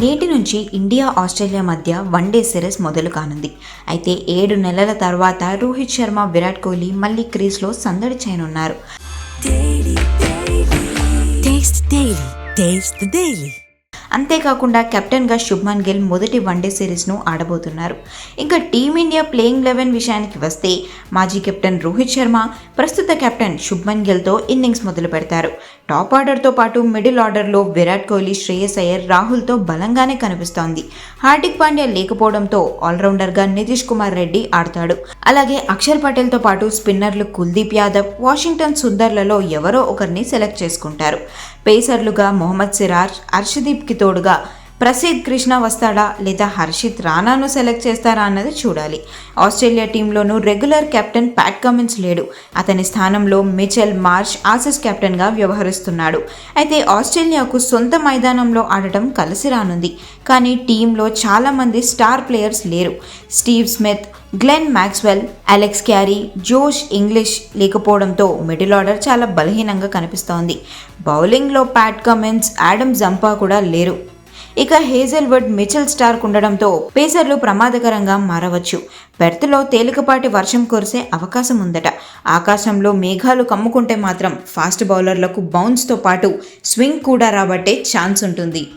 నేటి నుంచి India Australia మధ్య వన్డే సిరీస్ మొదలు కానుంది. అయితే ఏడు నెలల తర్వాత రోహిత్ శర్మ విరాట్ కోహ్లీ మళ్ళీ క్రీజ్లో సందడి చేయనున్నారు. అంతేకాకుండా కెప్టెన్గా శుభ్మన్ గిల్ మొదటి వన్డే సిరీస్ను ఆడబోతున్నారు. ఇంకా టీమిండియా ప్లేయింగ్ లెవెన్ విషయానికి వస్తే మాజీ కెప్టెన్ రోహిత్ శర్మ ప్రస్తుత కెప్టెన్ శుభ్మన్ గిల్తో ఇన్నింగ్స్ మొదలు పెడతారు టాప్ ఆర్డర్తో పాటు మిడిల్ ఆర్డర్లో విరాట్ కోహ్లీ శ్రేయస్ అయ్యర్ రాహుల్తో బలంగానే కనిపిస్తోంది. హార్దిక్ పాండ్యా లేకపోవడంతో ఆల్రౌండర్గా నితీష్ కుమార్ రెడ్డి ఆడతాడు. అలాగే అక్షర్ పటేల్తో పాటు స్పిన్నర్లు కుల్దీప్ యాదవ్ వాషింగ్టన్ సుందర్లలో ఎవరో ఒకరిని సెలెక్ట్ చేసుకుంటారు. పేసర్లుగా మొహమ్మద్ సిరాజ్ అర్షదీప్కి తోడుగా ప్రసిద్ కృష్ణ వస్తాడా లేదా హర్షిత్ రానాను సెలెక్ట్ చేస్తారా అన్నది చూడాలి. ఆస్ట్రేలియా టీంలోనూ రెగ్యులర్ కెప్టెన్ ప్యాట్ కమిన్స్ లేడు. అతని స్థానంలో మిచెల్ మార్ష్ ఆసిస్ కెప్టెన్గా వ్యవహరిస్తున్నాడు. అయితే ఆస్ట్రేలియాకు సొంత మైదానంలో ఆడటం కలిసి రానుంది. కానీ టీంలో చాలామంది స్టార్ ప్లేయర్స్ లేరు. Steve Smith Glenn Maxwell Alex Carey Josh Inglis లేకపోవడంతో మిడిల్ ఆర్డర్ చాలా బలహీనంగా కనిపిస్తోంది. బౌలింగ్లో ప్యాట్ కమిన్స్ యాడమ్ జంపా కూడా లేరు. ఇక హేజల్వుడ్ మిచెల్ స్టార్క్ ఉండడంతో పేసర్లు ప్రమాదకరంగా మారవచ్చు. పెర్త్లో తేలికపాటి వర్షం కురిసే అవకాశం ఉందట. ఆకాశంలో మేఘాలు కమ్ముకుంటే మాత్రం ఫాస్ట్ బౌలర్లకు బౌన్స్తో పాటు స్వింగ్ కూడా రాబట్టే ఛాన్స్ ఉంటుంది.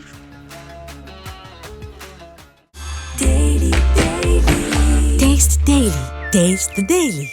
డైలీ.